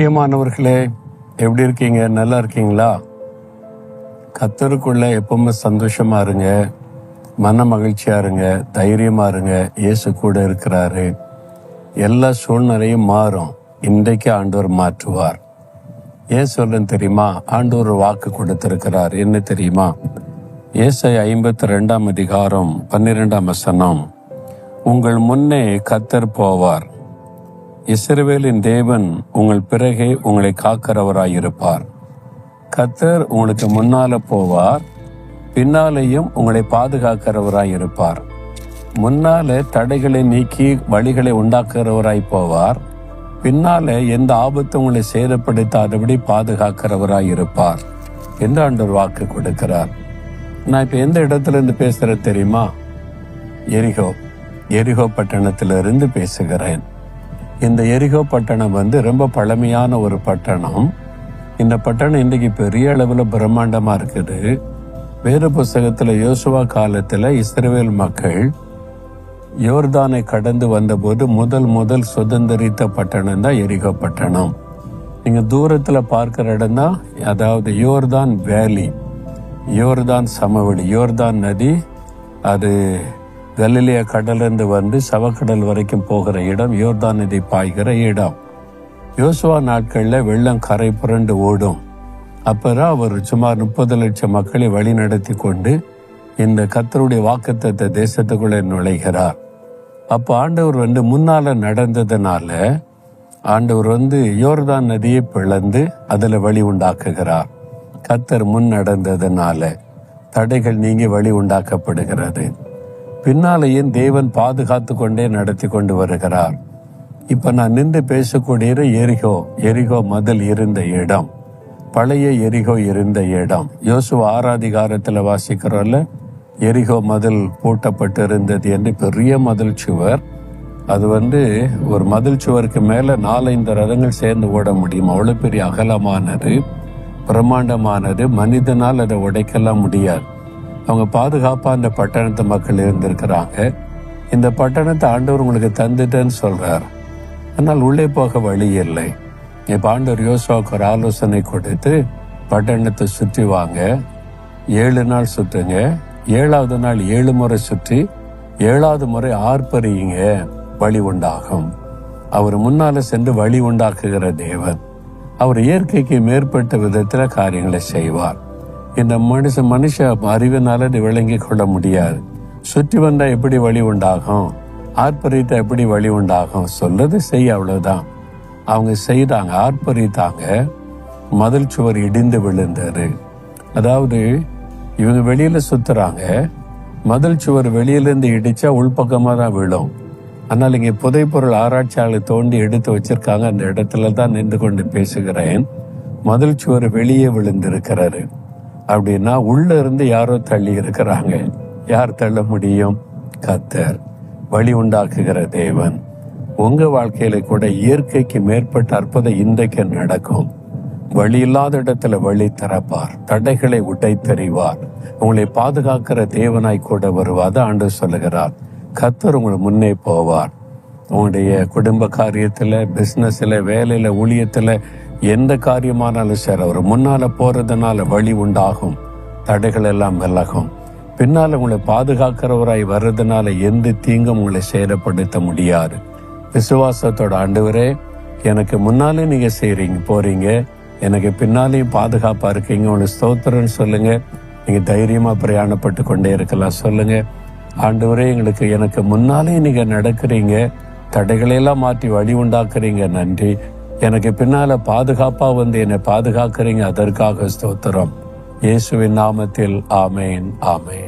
பிரியமானவர்களே எப்படி இருக்கீங்க? நல்லா இருக்கீங்களா? கத்தருக்குள்ள எப்பவுமே சந்தோஷமா இருங்க. மன மகிழ்ச்சியா இருங்க. தைரியமா இருங்க. இயேசு கூட இருக்கிறாரு. எல்லா சூழ்நிலையும் மாறும். இன்றைக்கு ஆண்டவர் மாற்றுவார். ஏன் சொல்றேன் தெரியுமா? ஆண்டவர் வாக்கு கொடுத்திருக்கிறார். என்ன தெரியுமா? ஏசை ஐம்பத்தி ரெண்டாம் அதிகாரம் பன்னிரெண்டாம் வசனம். உங்கள் முன்னே கத்தர் போவார். இஸ்ரவேலின் தேவன் உங்கள் பிறகே உங்களை காக்கிறவராயிருப்பார். கத்தர் உங்களுக்கு முன்னால போவார் பின்னாலேயும் உங்களை பாதுகாக்கிறவராயிருப்பார். முன்னாலே முன்னால தடைகளை நீக்கி வழிகளை உண்டாக்குறவராய் போவார் பின்னால எந்த ஆபத்தும் உங்களை சேதப்படுத்தாதபடி பாதுகாக்கிறவராய் இருப்பார் என்று ஆண்டவர் வாக்கு கொடுக்கிறார். நான் இப்ப எந்த இடத்துல இருந்து பேசுறது தெரியுமா? எரிகோ எரிகோ பட்டணத்திலிருந்து பேசுகிறேன். இந்த எரிகோ பட்டணம் வந்து ரொம்ப பழமையான ஒரு பட்டணம். இந்த பட்டணம் இன்றைக்கு பெரிய அளவில் பிரம்மாண்டமாக இருக்குது. வேறு புஸ்தகத்தில் யோசுவா காலத்தில் இஸ்ரேல் மக்கள் யோர்தானை கடந்து வந்தபோது முதல் முதல் சுதந்திரித்த பட்டணம் தான் எரிகோ பட்டணம். நீங்கள் தூரத்தில் பார்க்குற இடம் தான் அதாவது யோர்தான் வேலி யோர்தான் சமவெளி யோர்தான் நதி அது கலிலிய கடலிருந்து வந்து சவக்கடல் வரைக்கும் போகிற இடம் யோர்தான் நதி பாய்கிற இடம். யோசுவா நாட்களில் வெள்ளம் கரை புரண்டு ஓடும். அப்பதான் அவர் சுமார் முப்பது லட்சம் மக்களை வழி நடத்தி கொண்டு இந்த கத்தருடைய வாக்குத்த தேசத்துக்குள்ளே நுழைகிறார். அப்போ ஆண்டவர் வந்து முன்னால நடந்ததுனால ஆண்டவர் வந்து யோர்தான் நதியை பிளந்து அதில் வழி உண்டாக்குகிறார். கத்தர் முன் நடந்ததுனால தடைகள் நீங்கி வழி உண்டாக்கப்படுகிறது. பின்னாலேயும் தேவன் பாதுகாத்து கொண்டே நடத்தி கொண்டு வருகிறார். இப்ப நான் நின்று பேசக்கூடிய எரிகோ எரிகோ மதில் இருந்த இடம். பழைய எரிகோ இருந்த இடம். யோசுவ ஆராதிகாரத்துல வாசிக்கிறோம்ல எரிகோ மதில் பூட்டப்பட்டு இருந்தது என்று பெரிய மதில் சுவர். அது வந்து ஒரு மதில் சுவருக்கு மேல நாலஞ்சு ரதங்கள் சேர்ந்து ஓட முடியும்? அவ்வளவு பெரிய அகலமானது பிரம்மாண்டமானது. மனிதனால் அதை உடைக்கலாம் முடியாது. அவங்க பாதுகாப்பாக இந்த பட்டணத்து மக்கள் இருந்திருக்கிறாங்க. இந்த பட்டணத்தை ஆண்டவர் உங்களுக்கு தந்துட்டேன்னு சொல்றார். ஆனால் உள்ளே போக வழி இல்லை. இப்போ ஆண்டவர் யோசுவாவுக்கு ஒரு ஆலோசனை கொடுத்து பட்டணத்தை சுற்றி வாங்க. ஏழு நாள் சுற்றுங்க ஏழாவது நாள் ஏழு முறை சுற்றி ஏழாவது முறை ஆர்ப்பரியுங்க. வழி உண்டாகும். அவர் முன்னால சென்று வழி உண்டாக்குகிற தேவன். அவர் இயற்கைக்கு மேற்பட்ட விதத்தில் காரியங்களை செய்வார். இந்த மனுஷ மனுஷ அறிவினால விளங்கி கொள்ள முடியாது. சுற்றி வந்தா எப்படி வழி உண்டாகும்? ஆர்ப்பரித்தா எப்படி வழி உண்டாகும்? சொல்றது செய்ய அவ்வளவுதான். அவங்க செய்தாங்க ஆர்ப்பரித்தாங்க. மதில் சுவர் இடிந்து விழுந்தாரு அதாவது இவங்க வெளியில சுத்துறாங்க. மதில் சுவர் வெளியிலேருந்து இடிச்சா உள்பக்கமா தான் விழும். ஆனால் இங்கே புதைப்பொருள் ஆராய்ச்சியாளர் தோண்டி எடுத்து வச்சிருக்காங்க. அந்த இடத்துல தான் நின்று கொண்டு பேசுகிறேன். மதில் சுவர் வெளியே விழுந்திருக்கிறாரு அப்படின்னா உள்ள இருந்து யாரோ தள்ளி இருக்கிறாங்க. யார் தள்ள முடியும்? கத்தர் வழி உண்டாக்குகிற தேவன். உங்க வாழ்க்கையில கூட இயற்கைக்கு மேற்பட்ட அற்புதம் இன்றைக்கு நடக்கும். வழி இல்லாத இடத்துல வழி திறப்பார். தடைகளை உடைத்தறிவார். உங்களை பாதுகாக்கிற தேவனாய் கூட வருவாத ஆண்டு சொல்லுகிறார். கத்தர் உங்களை முன்னே போவார். உங்களுடைய குடும்ப காரியத்துல பிசினஸ்ல வேலையில ஊழியத்துல எந்த காரியமானாலும் சரி அவர் முன்னால போறதுனால வழி உண்டாகும். தடைகள் எல்லாம் விலகும். பின்னால் உங்களை பாதுகாக்கிறவராய் வர்றதுனால எந்த தீங்கும் உங்களை சேதப்படுத்த முடியாது. விசுவாசத்தோட ஆண்டவரே எனக்கு முன்னாலே நீங்க செய்றீங்க போறீங்க. எனக்கு பின்னாலேயும் பாதுகாப்பா இருக்கீங்க. உங்களை ஸ்தோத்திரம்னு சொல்லுங்க. நீங்க தைரியமா பிரயாணப்பட்டு கொண்டே இருக்கலாம் சொல்லுங்க. ஆண்டவரே எங்களுக்கு எனக்கு முன்னாலே நீங்க நடக்கிறீங்க. தடைகளையெல்லாம் மாற்றி வழி உண்டாக்குறீங்க. நன்றி. எனக்கு பின்னால பாதுகாப்பா வந்து என்னை பாதுகாக்கிறீங்க அதற்காக ஸ்தோத்திரம். இயேசுவின் நாமத்தில் ஆமேன் ஆமேன்.